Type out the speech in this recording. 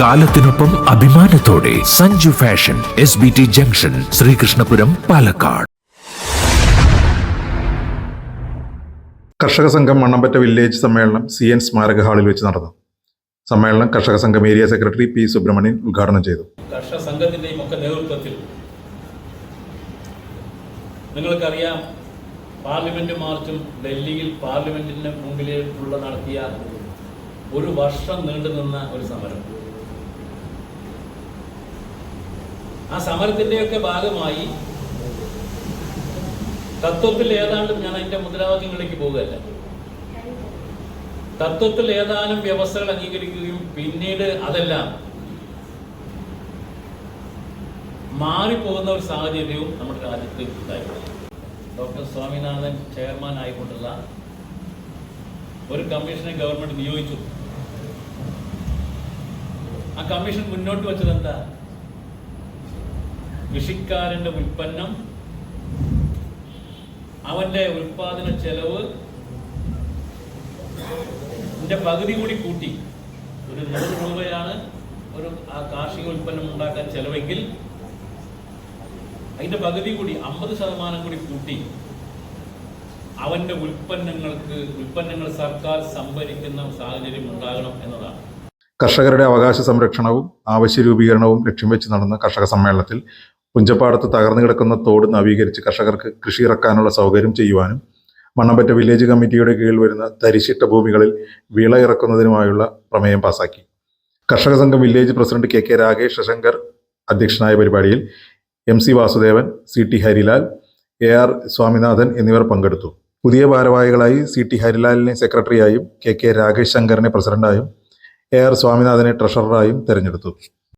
കാലത്തിനൊപ്പം അഭിമാനത്തോടെ Sanju fashion S B T junction Sreekrishnapuram Palakkad. കർഷക സംഘം മണ്ണമ്പറ്റ വില്ലേജ് സമ്മേളനം സി എൻ സ്മാരക ഹാളിൽ വെച്ച് നടന്നു. സമ്മേളനം കർഷക സംഘം ഏരിയ സെക്രട്ടറി പി സുബ്രഹ്മണ്യൻ ഉദ്ഘാടനം ചെയ്തു. കർഷക സംഘത്തിന്റെയും ഒക്കെ നേതൃത്വത്തിൽ നിങ്ങൾക്കറിയാം പാർലമെന്റ് മാർച്ചും ഡൽഹിയിൽ പാർലമെന്റിന്റെ മുമ്പിലേക്കുള്ള നടത്തിയ ഒരു വർഷം നീണ്ടുനിന്ന ഒരു സമരം. ആ സമരത്തിന്റെയൊക്കെ ഭാഗമായി തത്വത്തിൽ ഏതാണ്ട് ഞാൻ അതിന്റെ മുദ്രാവാക്യങ്ങളിലേക്ക് പോകുകയല്ല. തത്വത്തിൽ ഏതാനും വ്യവസ്ഥകൾ അംഗീകരിക്കുകയും പിന്നീട് അതെല്ലാം മാറിപ്പോകുന്ന ഒരു സാഹചര്യവും നമ്മുടെ രാജ്യത്ത് ഉണ്ടായിട്ടുണ്ട്. ഡോക്ടർ സ്വാമിനാഥൻ ചെയർമാൻ ആയിക്കൊണ്ടുള്ള ഒരു കമ്മീഷനെ ഗവൺമെന്റ് നിയോഗിച്ചു. ആ കമ്മീഷൻ മുന്നോട്ട് വെച്ചത് എന്താ കൃഷിക്കാരന്റെ ഉൽപ്പന്നം അവന്റെ ഉൽപാദന ചെലവ് പകുതി കൂടി കൂട്ടി. ഒരു നൂറ് രൂപയാണ് ഒരു ആ കാർഷിക ഉൽപ്പന്നം ഉണ്ടാക്കാൻ ചെലവെങ്കിൽ അതിന്റെ പകുതി കൂടി അമ്പത് ശതമാനം കൂടി കൂട്ടി അവന്റെ ഉൽപ്പന്നങ്ങൾക്ക് ഉൽപ്പന്നങ്ങൾ സർക്കാർ സംഭരിക്കുന്ന സാഹചര്യം ഉണ്ടാകണം എന്നതാണ്. കർഷകരുടെ അവകാശ സംരക്ഷണവും ആവശ്യ രൂപീകരണവും ലക്ഷ്യം വെച്ച് നടന്ന കർഷക സമ്മേളനത്തിൽ പുഞ്ചപ്പാടത്ത് തകർന്നു കിടക്കുന്ന തോട് നവീകരിച്ച് കർഷകർക്ക് കൃഷി ഇറക്കാനുള്ള സൗകര്യം ചെയ്യുവാനും മണ്ണമ്പറ്റ വില്ലേജ് കമ്മിറ്റിയുടെ കീഴിൽ വരുന്ന തരിശിട്ട ഭൂമികളിൽ വിള ഇറക്കുന്നതിനുമായുള്ള പ്രമേയം പാസാക്കി. കർഷക സംഘം village president K K Rakesh Sasankar അധ്യക്ഷനായ പരിപാടിയിൽ M C Vasudevan C T Harilal A R Swaminathan എന്നിവർ പങ്കെടുത്തു. പുതിയ ഭാരവാഹികളായി സി ടി ഹരിലാലിനെ സെക്രട്ടറിയായും കെ കെ രാകേഷ് ശങ്കറിനെ പ്രസിഡന്റായും എ ആർ സ്വാമിനാഥനെ ട്രഷററായും തെരഞ്ഞെടുത്തു.